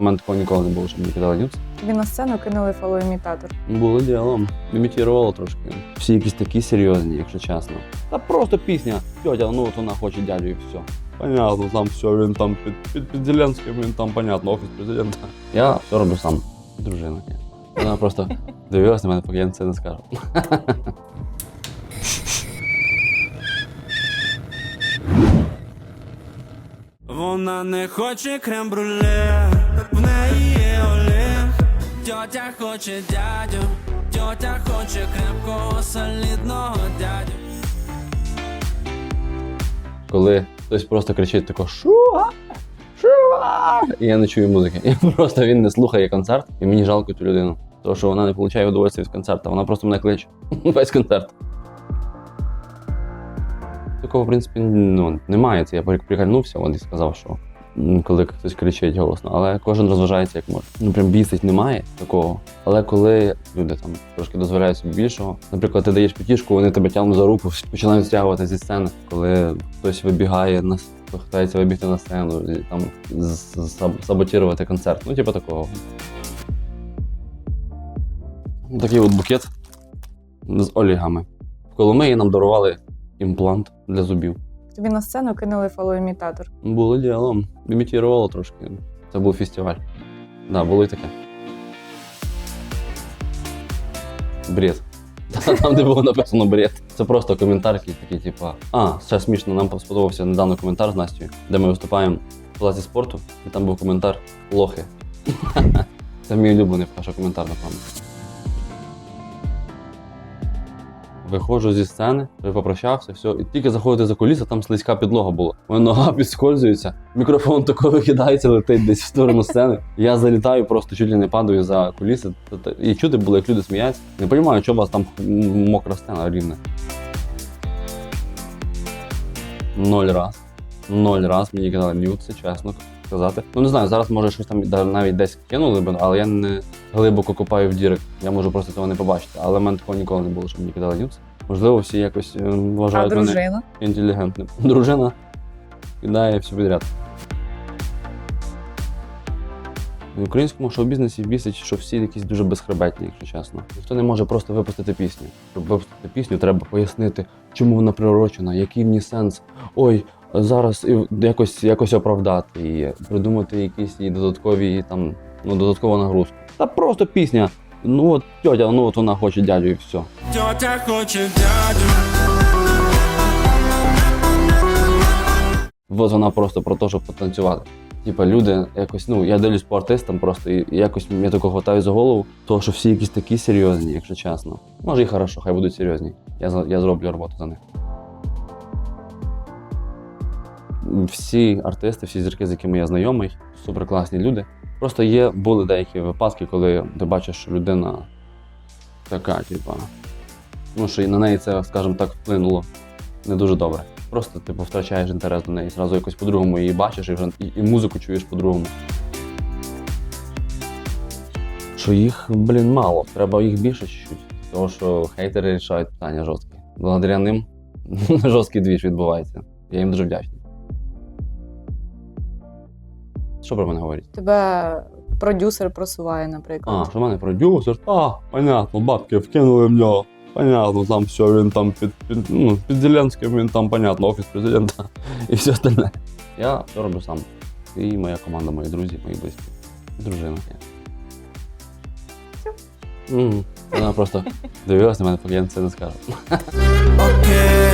У мене такого ніколи не було, щоб мені кидали нюц. Тобі на сцену кинули фалоімітатор. Було ділом. Імітувало трошки. Всі якісь такі серйозні, якщо чесно. Та просто пісня. Тьотя, ну от вона хоче дядю і все. Понятно, там все, він там під, під, під Зеленським, він там, понятно, офіс президента. Я все роблю сам. Дружина. Вона просто дивилась на мене, поки я це не скажу. Вона не хоче крем-бруле, Тьотя хоче дядю, тьотя хоче крепкого солідного дядю. Коли хтось просто кричить тако Шуга! І я не чую музики. І просто він не слухає концерт, і мені жалко цю людину. Тому що вона не отримує удовольствия від концерту, вона просто мене кличе. Весь концерт. Такого, в принципі, ну, немає. Це я при- прикольнувся от сказав, що коли хтось кричить голосно, але кожен розважається як може. Ну прям бісить немає такого. Але коли люди там трошки дозволяють собі більшого, наприклад, ти даєш п'ятішку, вони тебе тягнуть за руку, починають стягувати зі сцени, коли хтось вибігає на с- питається вибігти на сцену і там з- саб- саботувати концерт. Ну, типу такого. Такий от букет з олігами. В Коломиї нам дарували імплант для зубів. Тобі на сцену кинули фалоімітатор. Було ділом. Імітувало трошки. Це був фестиваль. Да, було і таке. Бред. Там, де було написано бред. Це просто коментар, який такий, типу, а, ще смішно, нам сподобався недавно коментар з Настю, де ми виступаємо в палаці спорту, і там був коментар лохи. Це мій улюблений Паша коментар, напевно. Виходжу зі сцени, попрощався, все. І тільки заходити за куліси, там слизька підлога була. Моя нога підскользується, мікрофон тако викидається, летить десь в сторону сцени. Я залітаю, просто чуть ли не падаю за куліси. І чути було, як люди сміються. Не розумію, чого у вас там мокра сцена рівна. Ноль раз. Ноль раз мені казали нюци, чесно сказати. Ну не знаю, зараз може щось там навіть десь кинули б, але я не глибоко копаю в дірек. Я можу просто цього не побачити. Але в мене такого ніколи не було, щоб мені кидали нюци. Можливо, всі якось е, А вважають мене інтелігентним. Дружина кидає все підряд. В українському шоу-бізнесі бісить, що всі якісь дуже безхребетні, якщо чесно. Ніхто не може просто випустити пісню. Щоб випустити пісню, треба пояснити, чому вона приурочена, який в ній сенс. Ой, зараз якось, якось оправдати її, придумати якісь її додаткові там, ну, додаткову нагрузку. Та просто пісня. Ну от тьотя, ну от вона хоче дядю і все. Тьотя хоче дядю. От вона просто про те, щоб потанцювати. Типа люди якось, ну я дивлюсь по артистам просто і якось я тако хватаю за голову, то що всі якісь такі серйозні, якщо чесно. Може і хорошо, хай будуть серйозні. Я, я зроблю роботу за них. Всі артисти, всі зірки, з якими я знайомий, суперкласні люди. Просто є були деякі випадки, коли ти бачиш, що людина така, типа, ну що і на неї це, скажімо так, вплинуло не дуже добре. Просто типу втрачаєш інтерес до неї, зразу якось по-другому її бачиш і вже і, і музику чуєш по-другому. Що їх, блін, мало, треба їх більше чуть-чуть. Тому що хейтери рішають питання жорсткі. Благодаря ним жорсткий двіж відбувається. Я їм дуже вдячний. Що про мене говорять? Тебе продюсер просуває, наприклад. А, що в мене продюсер? А, понятно, бабки вкинули в нього. Понятно, там все, він там під, під, ну, під Зеленським, він там, понятно, офіс президента і все остальне. Я все роблю сам. І моя команда, мої друзі, мої близькі. Дружина. Мгм. Вона просто дивилась на мене, поки я це не скажу. Окей.